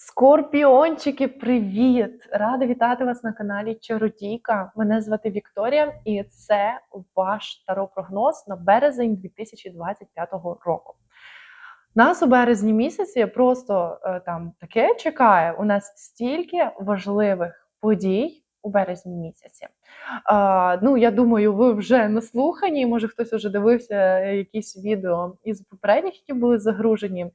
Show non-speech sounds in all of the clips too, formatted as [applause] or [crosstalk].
Скорпіончики, привіт! Рада вітати вас на каналі Чародійка. Мене звати Вікторія, і це ваш таро-прогноз на березень 2025 року. Нас у березні місяці просто е, там таке чекає. У нас стільки важливих подій у березні місяці. А, ну, я думаю, ви вже наслухані. Може, хтось вже дивився якісь відео із попередніх, які були загружені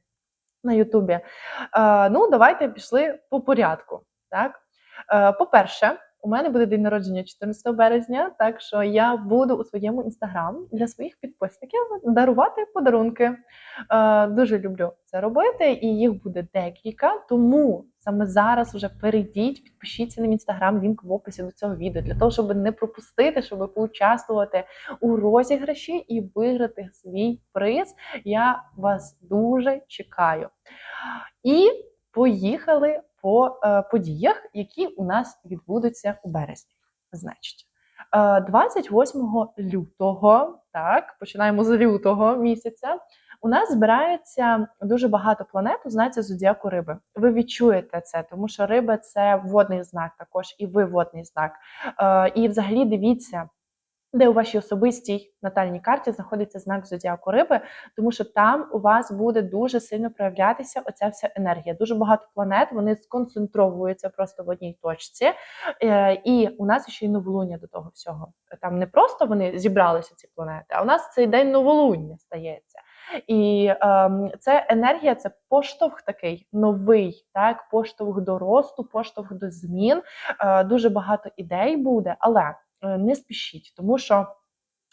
на Ютубі. Е, ну, давайте пішли по порядку. Так? Е, по-перше, у мене буде день народження 14 березня, так що я буду у своєму інстаграм для своїх підписників дарувати подарунки. Е, дуже люблю це робити, і їх буде декілька. Тому саме зараз вже перейдіть, підпишіться на інстаграм, лінк в описі до цього відео, для того, щоб не пропустити, щоб поучаствувати у розіграші і виграти свій приз. Я вас дуже чекаю. І поїхали по е, подіях, які у нас відбудуться у березні. Значить, е, 28 лютого, так, починаємо з лютого місяця. У нас збирається дуже багато планет у знаці зодіаку риби. Ви відчуєте це, тому що риба це водний знак, також і ви водний знак. Е, і взагалі дивіться, де у вашій особистій натальній карті знаходиться знак зодіаку риби, тому що там у вас буде дуже сильно проявлятися оця вся енергія. Дуже багато планет вони сконцентровуються просто в одній точці. Е, і у нас ще й новолуння до того всього. Там не просто вони зібралися, ці планети, а у нас цей день новолуння стається. І е, це енергія, це поштовх такий новий, так поштовх до росту, поштовх до змін. Е, дуже багато ідей буде, але Е, не спішіть, тому що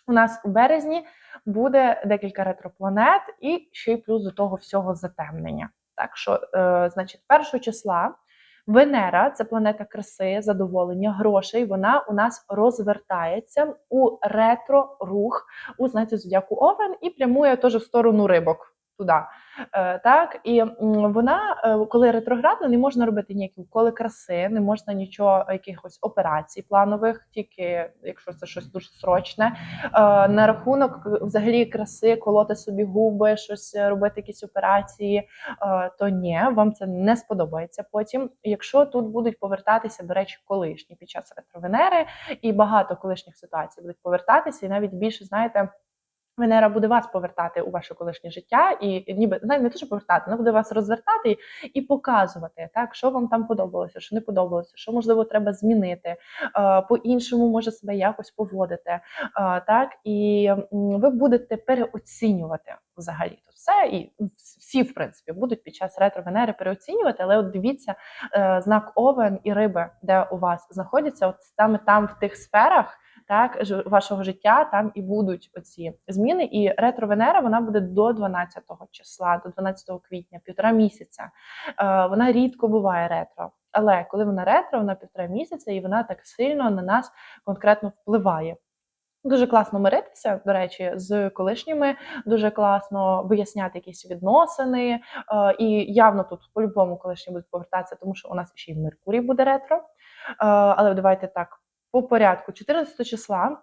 у нас у березні буде декілька ретропланет і ще й плюс до того всього затемнення. Так що, е, значить, першого числа Венера це планета краси, задоволення, грошей. Вона у нас розвертається у ретро-рух у знаці зодіаку Овен і прямує теж в сторону рибок туди. Е, так, І вона, е, коли ретроградна, не можна робити ніякі уколи краси, не можна нічого, якихось операцій планових, тільки якщо це щось дуже срочне. Е, на рахунок взагалі краси, колоти собі губи, щось робити, якісь операції, то ні, вам це не сподобається потім. Якщо тут будуть повертатися, до речі, колишні під час ретровенери, і багато колишніх ситуацій будуть повертатися, і навіть більше, знаєте. Венера буде вас повертати у ваше колишнє життя, і ніби не те, що повертати, вона буде вас розвертати і показувати, так що вам там подобалося, що не подобалося, що можливо треба змінити, по-іншому може себе якось поводити. Так і ви будете переоцінювати взагалі то все, і всі, в принципі, будуть під час ретро Венери переоцінювати. Але от дивіться е, знак Овен і риби, де у вас знаходяться, от саме там в тих сферах так вашого життя там і будуть оці зміни. І ретро Венера вона буде до 12 числа, до 12 квітня, півтора місяця. Е, вона рідко буває ретро. Але коли вона ретро, вона півтора місяця, і вона так сильно на нас конкретно впливає. Дуже класно миритися, до речі, з колишніми, дуже класно виясняти якісь відносини. Е, і явно тут по-любому колишні будуть повертатися, тому що у нас ще й Меркурій буде ретро. Е, але давайте так по порядку 14 числа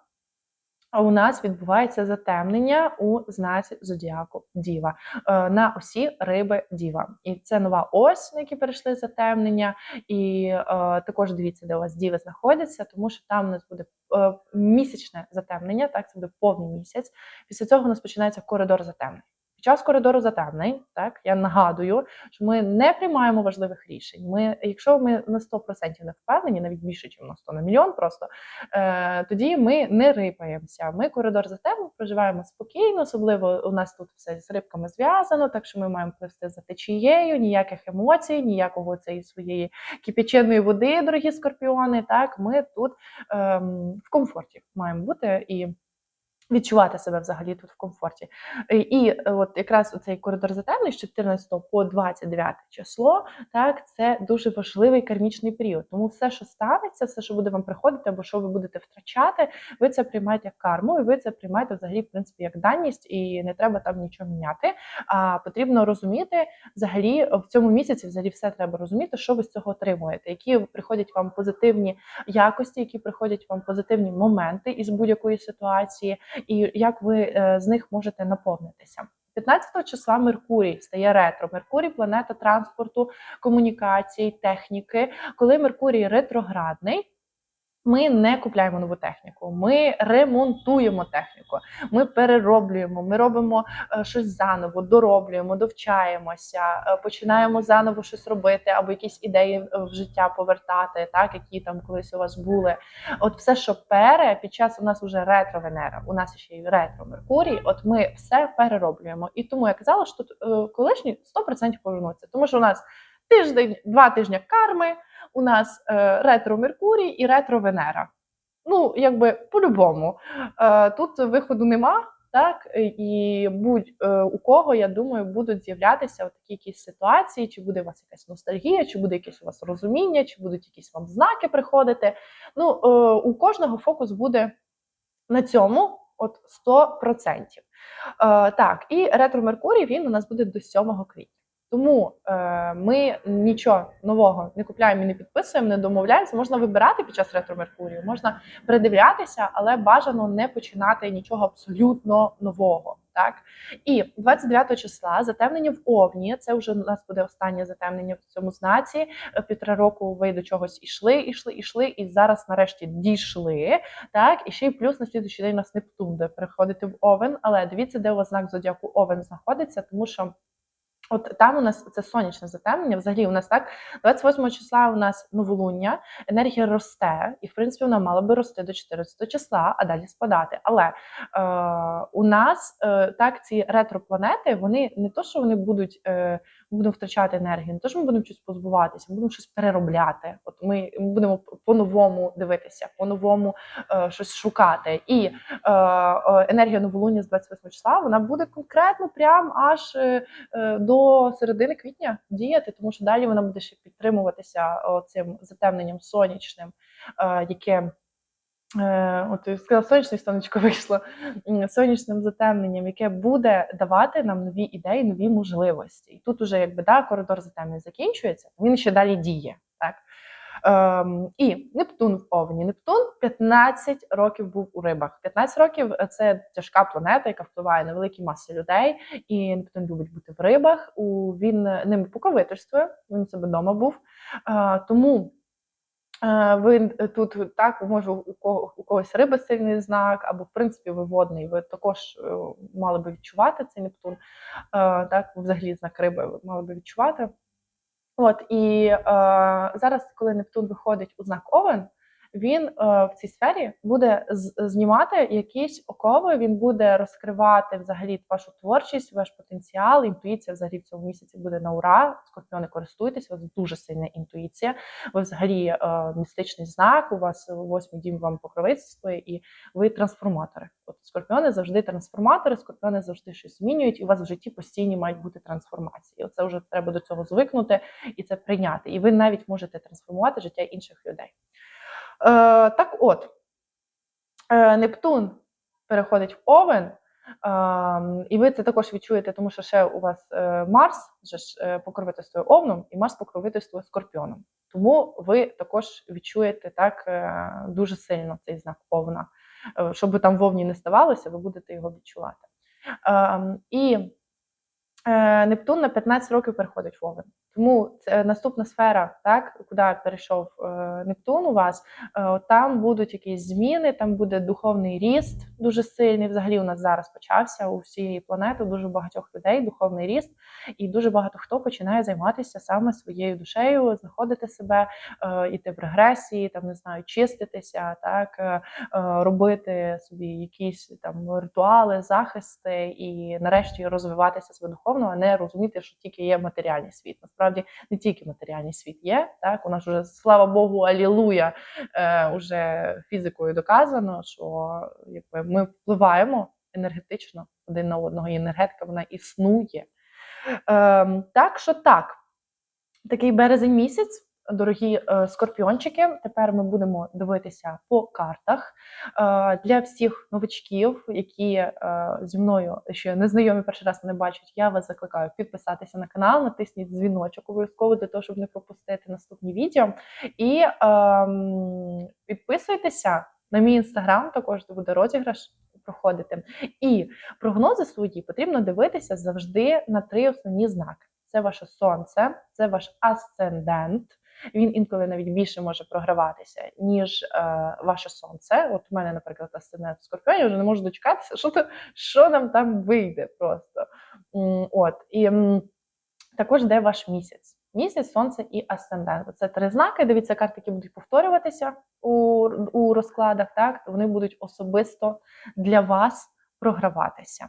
у нас відбувається затемнення у знаці зодіаку Діва е, на осі риби Діва. І це нова ось, на які перейшли затемнення. І е, також дивіться, де у вас діви знаходяться, тому що там у нас буде е, місячне затемнення, так це буде повний місяць. Після цього у нас починається коридор затемнень. Під час коридору затемнень, так я нагадую, що ми не приймаємо важливих рішень. Ми, якщо ми на 100% не впевнені, навіть більше, ніж на 100 на мільйон, просто е, тоді ми не рипаємося. Ми коридор затемнень проживаємо спокійно, особливо у нас тут все з рибками зв'язано, так що ми маємо пливти за течією, ніяких емоцій, ніякого цієї своєї кипяченої води, дорогі скорпіони. Так, ми тут е, в комфорті маємо бути і відчувати себе взагалі тут в комфорті. І е, от якраз цей коридор затемний з 14 по 29 число, так це дуже важливий кармічний період. Тому все, що станеться, все, що буде вам приходити, або що ви будете втрачати, ви це приймаєте як карму, і ви це приймаєте взагалі, в принципі, як даність, і не треба там нічого міняти. А потрібно розуміти взагалі в цьому місяці, взагалі, все треба розуміти, що ви з цього отримуєте, які приходять вам позитивні якості, які приходять вам позитивні моменти із будь-якої ситуації і як ви е, з них можете наповнитися. 15 числа Меркурій стає ретро. Меркурій планета транспорту, комунікацій, техніки. Коли Меркурій ретроградний. Ми не купляємо нову техніку, ми ремонтуємо техніку, ми перероблюємо, ми робимо е, щось заново, дороблюємо, довчаємося, е, починаємо заново щось робити або якісь ідеї в життя повертати, так які там колись у вас були. От все, що пере під час у нас вже ретро Венера, у нас ще й ретро Меркурій. От ми все перероблюємо. І тому я казала, що тут е, колишні 100% повернуться, тому що у нас тиждень, два тижні карми у нас е, ретро Меркурій і ретро Венера. Ну, якби по-любому. Е, тут виходу нема, так і будь е, у кого, я думаю, будуть з'являтися такі якісь ситуації, чи буде у вас якась ностальгія, чи буде якесь у вас розуміння, чи будуть якісь вам знаки приходити. Ну, у кожного фокус буде на цьому, от 100%. Е, так, і ретро Меркурій він у нас буде до 7 квітня. Тому е, ми нічого нового не купляємо і не підписуємо, не домовляємося. Можна вибирати під час ретро Меркурію, можна придивлятися, але бажано не починати нічого абсолютно нового. Так і 29 числа затемнення в Овні. Це вже у нас буде останнє затемнення в цьому знаці. Е, Півтора року ви до чогось ішли, ішли, ішли, і зараз нарешті дійшли. Так, і ще й плюс на слідуючий день у нас Нептун буде переходити в Овен. Але дивіться, де у вас знак зодіаку Овен знаходиться, тому що. От там у нас це сонячне затемнення. Взагалі, у нас так 28 числа у нас новолуння, енергія росте, і в принципі вона мала би рости до 14 числа, а далі спадати. Але е, у нас е, так ці ретропланети, вони не то, що вони будуть е, будемо втрачати енергію, не то, що ми будемо щось позбуватися, ми будемо щось переробляти. От ми, ми будемо по-новому дивитися, по-новому е, щось шукати. І е, е, енергія новолуння з 28 числа вона буде конкретно прям аж е, е, до середини квітня діяти, тому що далі вона буде ще підтримуватися цим затемненням сонячним, е, яке е, От я сказала, сонечко [laughs] вийшло сонячним затемненням, яке буде давати нам нові ідеї, нові можливості. І тут уже якби да, коридор затемнень закінчується, він ще далі діє. Так? Ем, і Нептун в Овні. Нептун 15 років був у рибах. 15 років це тяжка планета, яка впливає на великі маси людей. І Нептун любить бути в рибах. Він ними покровительствує. Він себе вдома був. Е, тому. Е, Ви тут так може у кого у когось риби сильний знак, або в принципі ви водний. Ви також е, мали би відчувати цей Нептун. Е, Так, взагалі знак риби ви мали би відчувати. От і е, зараз, коли Нептун виходить у знак Овен, він е, в цій сфері буде знімати якісь окови, він буде розкривати взагалі вашу творчість, ваш потенціал, інтуїція взагалі в цьому місяці буде на ура. Скорпіони користуйтесь, у вас дуже сильна інтуїція. Ви взагалі е, містичний знак, у вас восьмий дім вам покровительствує, і ви трансформатори. От скорпіони завжди трансформатори, скорпіони завжди щось змінюють, і у вас в житті постійні мають бути трансформації. Оце вже треба до цього звикнути і це прийняти. І ви навіть можете трансформувати життя інших людей. Е, так от, е, Нептун переходить в Овен, е, і ви це також відчуєте, тому що ще у вас е, Марс вже ж покровительствує Овном, і Марс покровительствує Скорпіоном. Тому ви також відчуєте так дуже сильно цей знак Овна. Е, Що там в Овні не ставалося, ви будете його відчувати. Е, і Нептун на 15 років переходить в Овен. Тому це наступна сфера, так куди перейшов е, Нептун у вас, е, там будуть якісь зміни, там буде духовний ріст дуже сильний. Взагалі у нас зараз почався у всієї планети дуже багатьох людей духовний ріст, і дуже багато хто починає займатися саме своєю душею, знаходити себе, е, іти в регресії, там не знаю, чиститися, так е, е, робити собі якісь там ритуали, захисти, і нарешті розвиватися себе духовно, а не розуміти, що тільки є матеріальний світ. Насправді не тільки матеріальний світ є. Так у нас вже слава Богу, алілуя, е, уже фізикою доказано, що якби ми впливаємо енергетично один на одного, і енергетика вона існує. Е, так що так, такий березень місяць. Дорогі е, скорпіончики, тепер ми будемо дивитися по картах Е, для всіх новачків, які е, зі мною ще не знайомі перший раз мене бачать. Я вас закликаю підписатися на канал, натисніть дзвіночок обов'язково для того, щоб не пропустити наступні відео. І ем, підписуйтеся на мій інстаграм, також де буде розіграш проходити. І прогнози свої потрібно дивитися завжди на три основні знаки: це ваше сонце, це ваш асцендент. Він інколи навіть більше може програватися, ніж е, ваше сонце. От у мене, наприклад, асцендент скорпіоні, вже не можу дочекатися, що то, що нам там вийде просто. От і також де ваш місяць. Місяць, сонце і асцендент. Це три знаки. Дивіться, карти, які будуть повторюватися у, у розкладах. Так вони будуть особисто для вас програватися.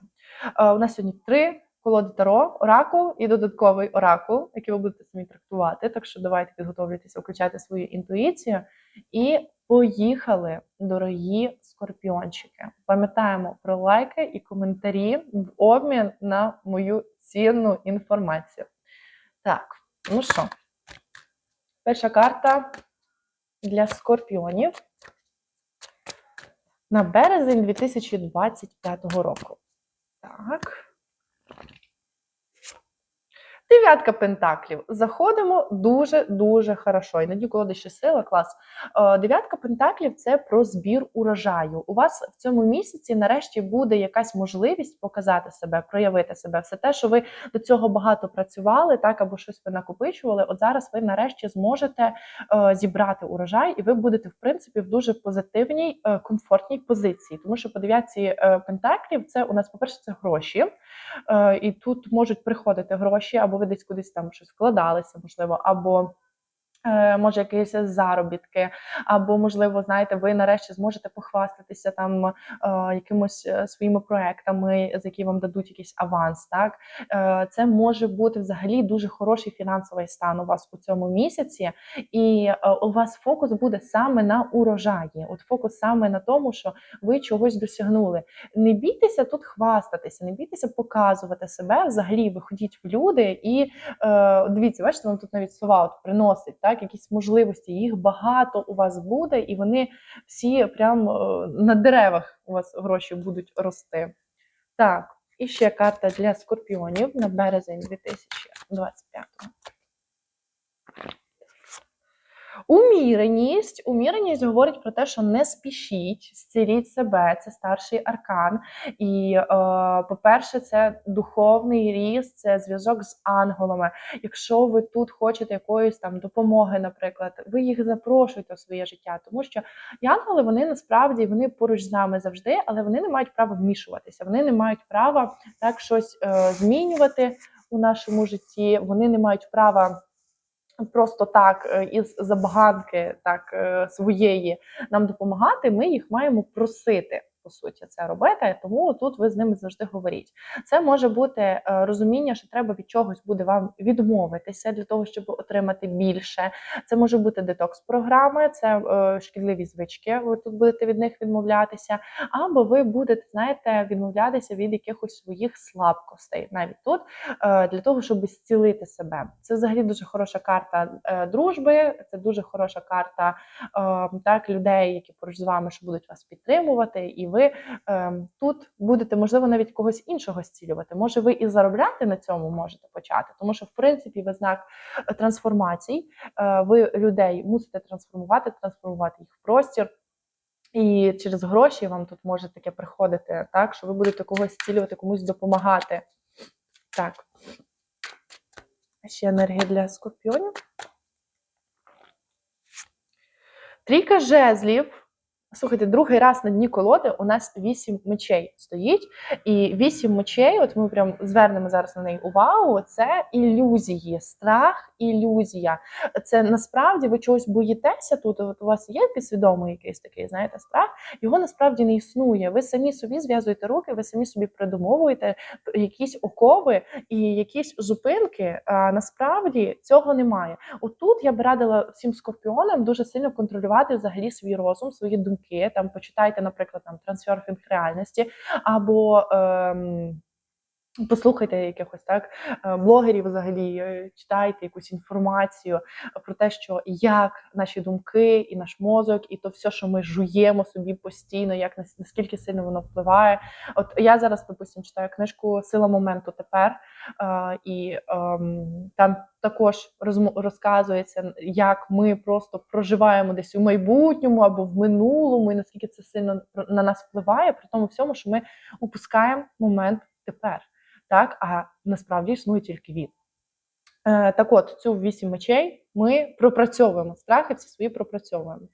Е, у нас сьогодні три колоди Таро, оракул і додатковий оракул, який ви будете самі трактувати. Так що давайте підготовлюйтеся, включайте свою інтуїцію. І поїхали, дорогі скорпіончики. Пам'ятаємо про лайки і коментарі в обмін на мою цінну інформацію. Так, ну що, перша карта для скорпіонів на березень 2025 року. Так. Дев'ятка пентаклів. Заходимо дуже-дуже хорошо. Іноді колоди ще сила, клас. Е, Дев'ятка пентаклів це про збір урожаю. У вас в цьому місяці нарешті буде якась можливість показати себе, проявити себе. Все те, що ви до цього багато працювали, так або щось ви накопичували. От зараз ви нарешті зможете е, зібрати урожай, і ви будете в принципі в дуже позитивній, е, комфортній позиції. Тому що по дев'ятці пентаклів це у нас, по-перше, це гроші, і тут можуть приходити гроші, або ви десь кудись там щось вкладалися, можливо, або Може, якісь заробітки, або, можливо, знаєте, ви нарешті зможете похвастатися там е, якимось е, своїми проектами, за які вам дадуть якийсь аванс. Так е, це може бути взагалі дуже хороший фінансовий стан у вас у цьому місяці, і е, у вас фокус буде саме на урожаї. От фокус саме на тому, що ви чогось досягнули. Не бійтеся тут хвастатися, не бійтеся показувати себе. Взагалі, виходіть в люди і е, дивіться, бачите, вам тут навіть сова от приносить так, якісь можливості. Їх багато у вас буде, і вони всі прям е, на деревах у вас гроші будуть рости. Так, і ще карта для скорпіонів на березень 2025 Уміреність. Уміреність говорить про те, що не спішіть, зціліть себе, це старший аркан. І, е, по-перше, це духовний ріст, це зв'язок з ангелами. Якщо ви тут хочете якоїсь там допомоги, наприклад, ви їх запрошуєте в своє життя, тому що і ангели вони насправді вони поруч з нами завжди, але вони не мають права вмішуватися. Вони не мають права так щось е, змінювати у нашому житті. Вони не мають права просто так е, із забаганки так е, своєї нам допомагати, ми їх маємо просити. По суті, це робити, тому тут ви з ними завжди говоріть. Це може бути е, розуміння, що треба від чогось буде вам відмовитися для того, щоб отримати більше. Це може бути детокс-програми, це е, шкідливі звички. Ви тут будете від них відмовлятися, або ви будете, знаєте, відмовлятися від якихось своїх слабкостей, навіть тут е, для того, щоб зцілити себе. Це взагалі дуже хороша карта дружби. Це дуже хороша карта е, так людей, які поруч з вами що будуть вас підтримувати, і ви е, тут будете можливо навіть когось іншого зцілювати. Може, ви і заробляти на цьому можете почати, тому що в принципі ви знак е, трансформацій. Е, ви людей мусите трансформувати, трансформувати їх в простір. І через гроші вам тут може таке приходити, так що ви будете когось зцілювати, комусь допомагати. Так. Ще енергія для скорпіонів. Трійка жезлів. Слухайте, другий раз на дні колоди у нас вісім мечей стоїть. І вісім мечей, от ми прям звернемо зараз на неї увагу. Це ілюзії, страх, ілюзія. Це насправді ви чогось боїтеся тут. От у вас є підсвідомий якийсь такий, знаєте, страх. Його насправді не існує. Ви самі собі зв'язуєте руки, ви самі собі придумовуєте якісь окови і якісь зупинки. А насправді цього немає. Отут я б радила всім скорпіонам дуже сильно контролювати взагалі свій розум, свої думки. Там почитайте, наприклад, там трансферфінг реальності або. Ем, Послухайте якихось так е, блогерів, взагалі е, читайте якусь інформацію про те, що як наші думки і наш мозок, і то все, що ми жуємо собі постійно, як нас- наскільки сильно воно впливає. От я зараз, допустим, читаю книжку Сила моменту тепер, е, і ем, там також розказується, як ми просто проживаємо десь у майбутньому або в минулому, і наскільки це сильно на нас впливає, при тому всьому, що ми упускаємо момент тепер так, а насправді існує тільки він. Е, так от, цю вісім мечей ми пропрацьовуємо. Страхи ці свої пропрацьовуємо.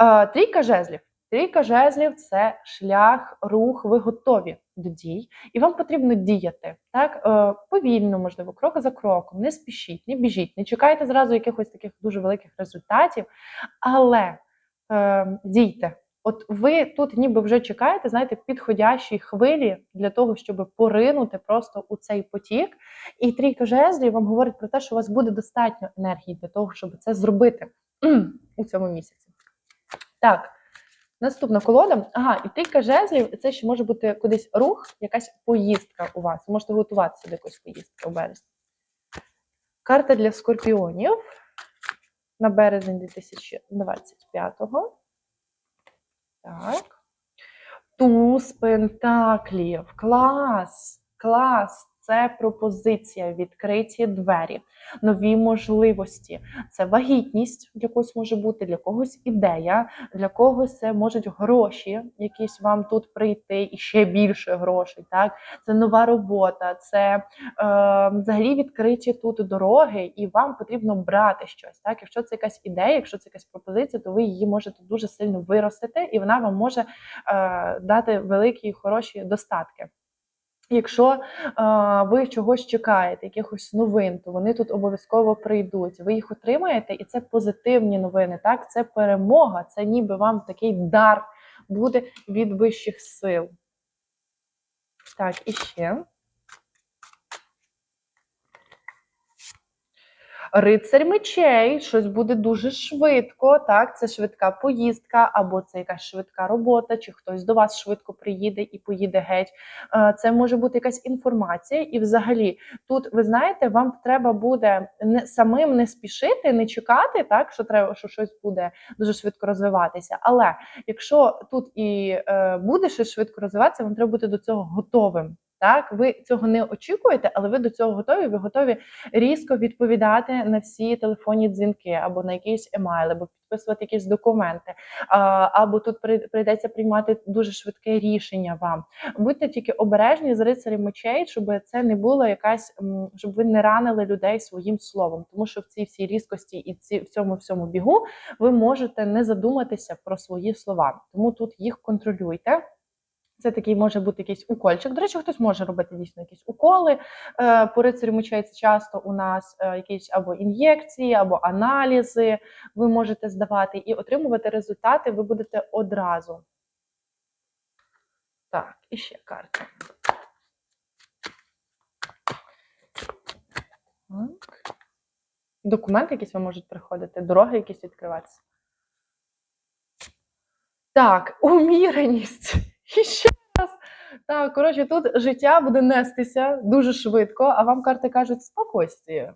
Е, трійка жезлів. Трійка жезлів це шлях, рух, ви готові до дій, і вам потрібно діяти так е, повільно, можливо, крок за кроком. Не спішіть, не біжіть, не чекайте зразу якихось таких дуже великих результатів, але е, дійте. От ви тут ніби вже чекаєте, знаєте, підходящій хвилі для того, щоб поринути просто у цей потік. І трійка жезлів вам говорить про те, що у вас буде достатньо енергії для того, щоб це зробити у цьому місяці. Так, наступна колода. Ага, і трійка жезлів це ще може бути кудись рух, якась поїздка у вас. Ви можете готуватися до якоїсь поїздки у березні. Карта для скорпіонів на березень 2025-го. Так. Туз пентаклів. Клас! Клас! Це пропозиція, відкриті двері, нові можливості. Це вагітність для когось може бути, для когось ідея, для когось це можуть гроші, якісь вам тут прийти, і ще більше грошей. Так, це нова робота, це е, взагалі відкриті тут дороги, і вам потрібно брати щось. Так, якщо це якась ідея, якщо це якась пропозиція, то ви її можете дуже сильно виростити, і вона вам може е, дати великі хороші достатки. Якщо е, ви чогось чекаєте, якихось новин, то вони тут обов'язково прийдуть. Ви їх отримаєте, і це позитивні новини. Так, це перемога, це ніби вам такий дар буде від вищих сил. Так, і ще. Рицарь мечей, щось буде дуже швидко. Так, це швидка поїздка, або це якась швидка робота, чи хтось до вас швидко приїде і поїде геть. Е, Це може бути якась інформація, і взагалі тут ви знаєте, вам треба буде не самим не спішити, не чекати, так що треба, що щось буде дуже швидко розвиватися. Але якщо тут і е, буде щось швидко розвиватися, вам треба бути до цього готовим. Так, ви цього не очікуєте, але ви до цього готові. Ви готові різко відповідати на всі телефонні дзвінки або на якісь емайли, або підписувати якісь документи, або тут при- прийдеться приймати дуже швидке рішення вам. Будьте тільки обережні з рицарем мечей, щоб це не було якась, щоб ви не ранили людей своїм словом, тому що в цій всій різкості і ці в цьому всьому бігу ви можете не задуматися про свої слова. Тому тут їх контролюйте. Це такий може бути якийсь укольчик. До речі, хтось може робити дійсно якісь уколи. Е, По рицарю мечей часто у нас е, якісь або ін'єкції, або аналізи ви можете здавати і отримувати результати ви будете одразу. Так, і ще карта. Так. Документи якісь вам можуть приходити, дороги якісь відкриватися. Так, уміреність. І ще раз. Так, коротше, тут життя буде нестися дуже швидко, а вам карти кажуть спокойствие.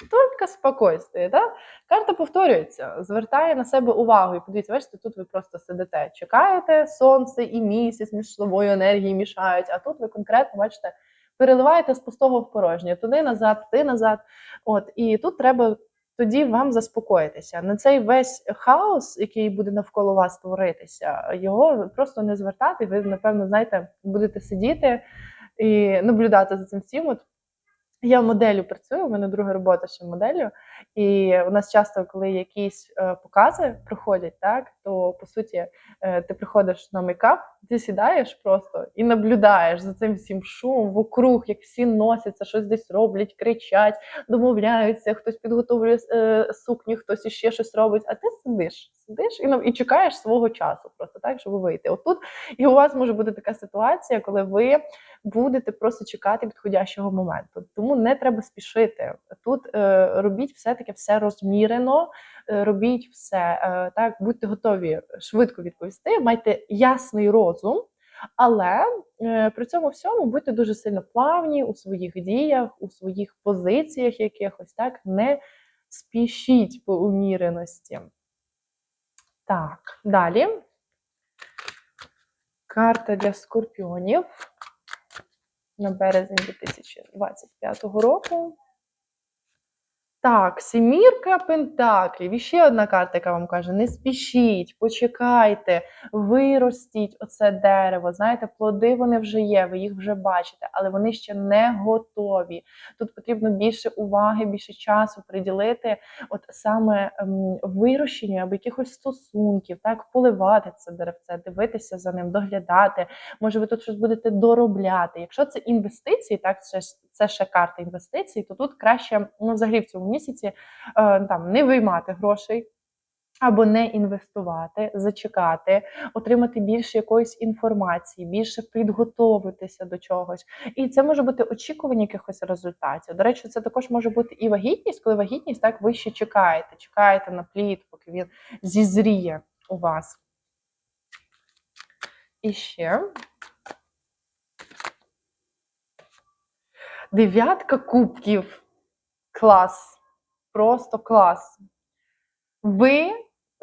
Тільки спокойствие. Да? Карта повторюється, звертає на себе увагу. І подивіться, бачите, тут ви просто сидите, чекаєте, сонце і місяць між собою енергії мішають, а тут ви конкретно бачите, переливаєте з пустого в порожнє, туди назад, туди назад. От, і тут треба тоді вам заспокоїтися. На цей весь хаос, який буде навколо вас творитися, його просто не звертати. Ви, напевно, знаєте, будете сидіти і наблюдати за цим всім. От я моделлю працюю, у мене друга робота ще моделлю, і у нас часто, коли якісь е, покази проходять, так то по суті е, ти приходиш на мейкап, ти сідаєш просто і наблюдаєш за цим всім шумом вокруг, як всі носяться, щось десь роблять, кричать, домовляються, хтось підготовлює е, сукні, хтось іще щось робить. А ти сидиш, сидиш і і чекаєш свого часу, просто так, щоб вийти. Отут і у вас може бути така ситуація, коли ви будете просто чекати підходящого моменту. Тому не треба спішити. Тут е, робіть все-таки все розмірено, робіть все е, так, будьте готові швидко відповісти, майте ясний розум. Але е, при цьому всьому будьте дуже сильно плавні у своїх діях, у своїх позиціях якихось, так, не спішіть по уміреності. Так, далі. Карта для скорпіонів на березень 2025 року. Так, семірка пентаклів. І ще одна карта, яка вам каже: не спішіть, почекайте, виростіть оце дерево. Знаєте, плоди вони вже є, ви їх вже бачите, але вони ще не готові. Тут потрібно більше уваги, більше часу приділити, от саме ем, вирощенню або якихось стосунків, так, поливати це деревце, дивитися за ним, доглядати. Може, ви тут щось будете доробляти. Якщо це інвестиції, так це це ще карта інвестицій, то тут краще ну, взагалі в цьому місяці е, там не виймати грошей. Або не інвестувати, зачекати, отримати більше якоїсь інформації, більше підготовитися до чогось. І це може бути очікування якихось результатів. До речі, це також може бути і вагітність, коли вагітність так ви ще чекаєте, чекаєте на плід, поки він зізріє у вас. І ще Дев'ятка кубків. Клас. Просто клас. Ви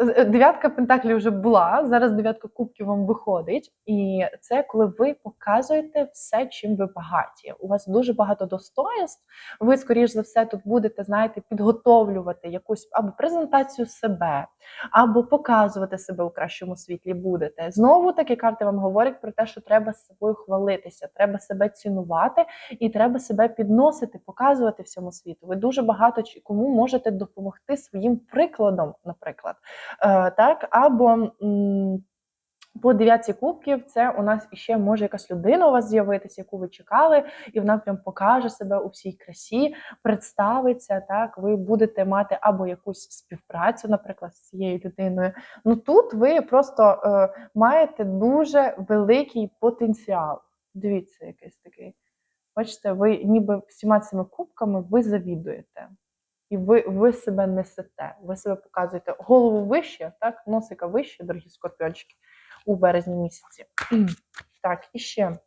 дев'ятка пентаклів вже була. Зараз дев'ятка кубків вам виходить, і це коли ви показуєте все, чим ви багаті. У вас дуже багато достоїнств. Ви, скоріш за все, тут будете, знаєте, підготовлювати якусь або презентацію себе, або показувати себе у кращому світлі будете. Знову такі карти вам говорять про те, що треба з собою хвалитися, треба себе цінувати і треба себе підносити, показувати всьому світу. Ви дуже багато кому можете допомогти своїм прикладом, наприклад. Е, так, або по дев'ятці кубків це у нас ще може якась людина у вас з'явитися, яку ви чекали, і вона прям покаже себе у всій красі, представиться. Так, ви будете мати або якусь співпрацю, наприклад, з цією людиною. Ну тут ви просто е, маєте дуже великий потенціал. Дивіться, якийсь такий. Бачите, ви ніби всіма цими кубками ви завідуєте і ви ви себе несете, ви себе показуєте голову вище, так, носика вище, дорогі скорпіончики, у березні місяці. [clears throat] Так, і ще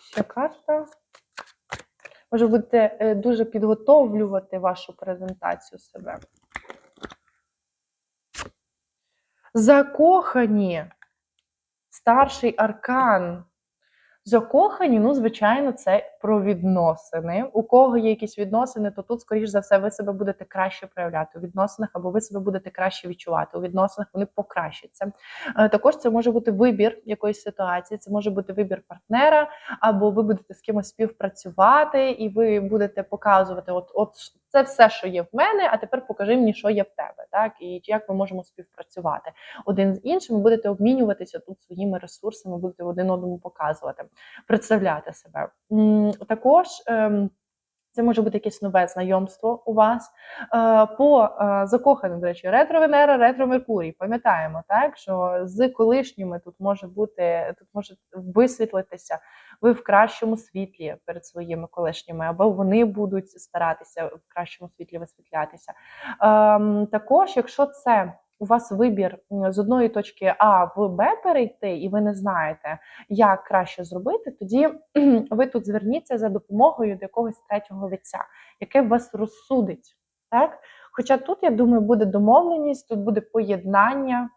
ще карта. Може, будете е, дуже підготовлювати вашу презентацію себе. Закохані. Старший аркан. Закохані, ну, звичайно, це про відносини. У кого є якісь відносини, то тут, скоріш за все, ви себе будете краще проявляти у відносинах, або ви себе будете краще відчувати. У відносинах вони покращаться. Е, також це може бути вибір якоїсь ситуації, це може бути вибір партнера, або ви будете з кимось співпрацювати, і ви будете показувати, от, от це все, що є в мене, а тепер покажи мені, що є в тебе, так і як ми можемо співпрацювати один з іншим. Будете обмінюватися тут своїми ресурсами, будете один одному показувати, представляти себе. Також. Ем, це може бути якесь нове знайомство у вас. Е, по е, закоханим, до речі, ретро-Венера, ретро-Меркурій. Пам'ятаємо, так що з колишніми тут може бути, тут може висвітлитися ви в кращому світлі перед своїми колишніми, або вони будуть старатися в кращому світлі висвітлятися. Ем, також, якщо це у вас вибір з одної точки А в Б перейти, і ви не знаєте, як краще зробити, тоді [clears throat] ви тут зверніться за допомогою до якогось третього лиця, яке вас розсудить. Так? Хоча тут, я думаю, буде домовленість, тут буде поєднання.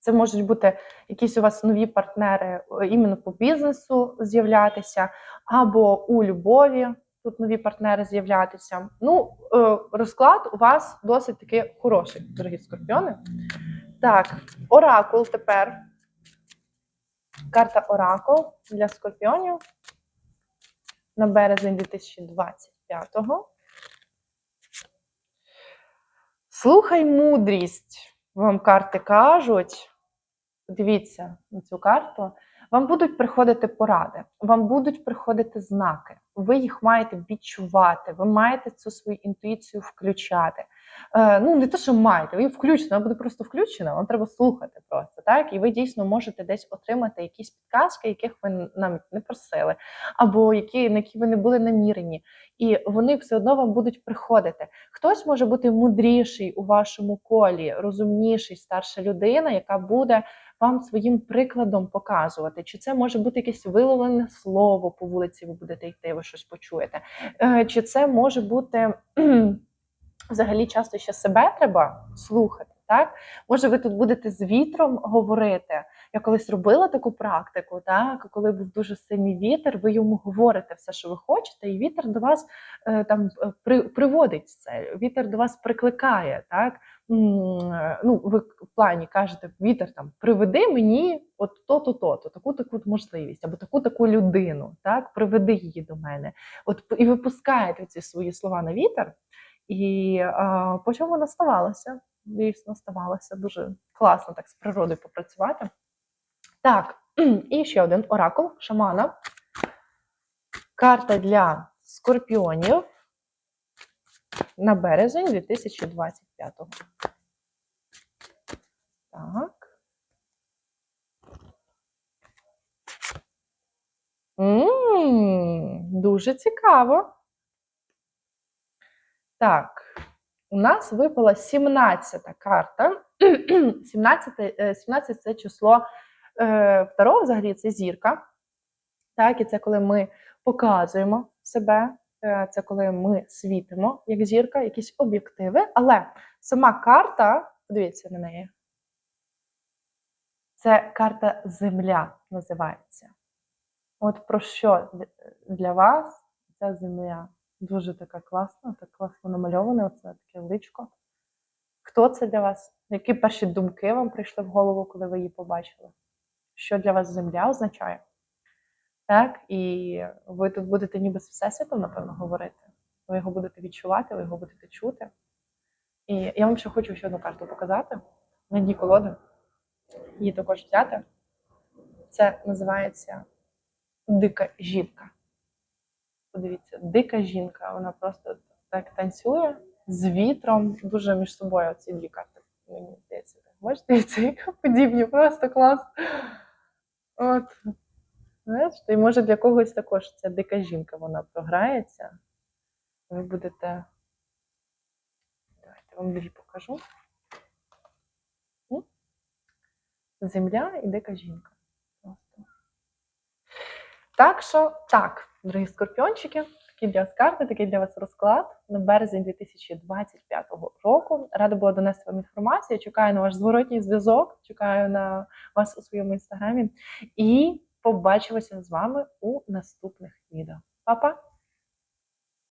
Це можуть бути якісь у вас нові партнери е, іменно по бізнесу з'являтися, або у любові тут нові партнери з'являтися. Ну, е, розклад у вас досить таки хороший, дорогі скорпіони. Так, оракул тепер. Карта Оракул для скорпіонів на березень 2025-го. Слухай мудрість. Вам карти кажуть. Дивіться на цю карту. Вам будуть приходити поради, вам будуть приходити знаки. Ви їх маєте відчувати, ви маєте цю свою інтуїцію включати. Е, ну, не те, що маєте, ви включена, вона буде просто включена, вам треба слухати просто, так? І ви дійсно можете десь отримати якісь підказки, яких ви нам не просили, або які, на які ви не були намірені. І вони все одно вам будуть приходити. Хтось може бути мудріший у вашому колі, розумніший, старша людина, яка буде вам своїм прикладом показувати. Чи це може бути якесь виловлене слово по вулиці, ви будете йти, ви щось почуєте. Е, Чи це може бути взагалі часто ще себе треба слухати? Так, може, ви тут будете з вітром говорити. Я колись робила таку практику, так коли був дуже сильний вітер, ви йому говорите все, що ви хочете, і вітер до вас е, там е, при, приводить це. Вітер до вас прикликає. Так е, ну ви в плані кажете, вітер там приведи мені от то-то, то-то, таку таку можливість, або таку таку людину. Так, приведи її до мене. От і ви пускаєте ці свої слова на вітер, і а, потім воно ставалося. Дійсно, ставалося дуже класно так з природою попрацювати. Так, [clears throat] і ще один оракул шамана. Карта для скорпіонів на березень 2025-го. Так. М, Дуже цікаво. Так, у нас випала 17 карта. [clears throat] 17, е, 17 це число е, второго, взагалі, це зірка. Так, і це коли ми показуємо себе, е, це коли ми світимо як зірка, якісь об'єктиви. Але сама карта, подивіться на неї. Це карта Земля називається. От про що для вас ця земля? Дуже така класна, так класно намальоване, оце таке личко. Хто це для вас? Які перші думки вам прийшли в голову, коли ви її побачили? Що для вас земля означає? Так, і ви тут будете ніби з Всесвітом, напевно, говорити. Ви його будете відчувати, ви його будете чути. І я вам ще хочу ще одну карту показати на дні колоди. Її також взяти. Це називається Дика жінка. Подивіться, дика жінка. Вона просто так танцює з вітром. Дуже між собою ці дві карти. Мені здається, бачите, це подібні, просто клас. От. Знаєш, і може для когось також ця дика жінка вона програється. Ви будете. Давайте вам дві покажу. Земля і дика жінка. Так що, так, дорогі скорпіончики, такі для вас карти, такий для вас розклад на березень 2025 року. Рада була донести вам інформацію. Чекаю на ваш зворотній зв'язок, чекаю на вас у своєму інстаграмі. І побачимося з вами у наступних відео. Па-па!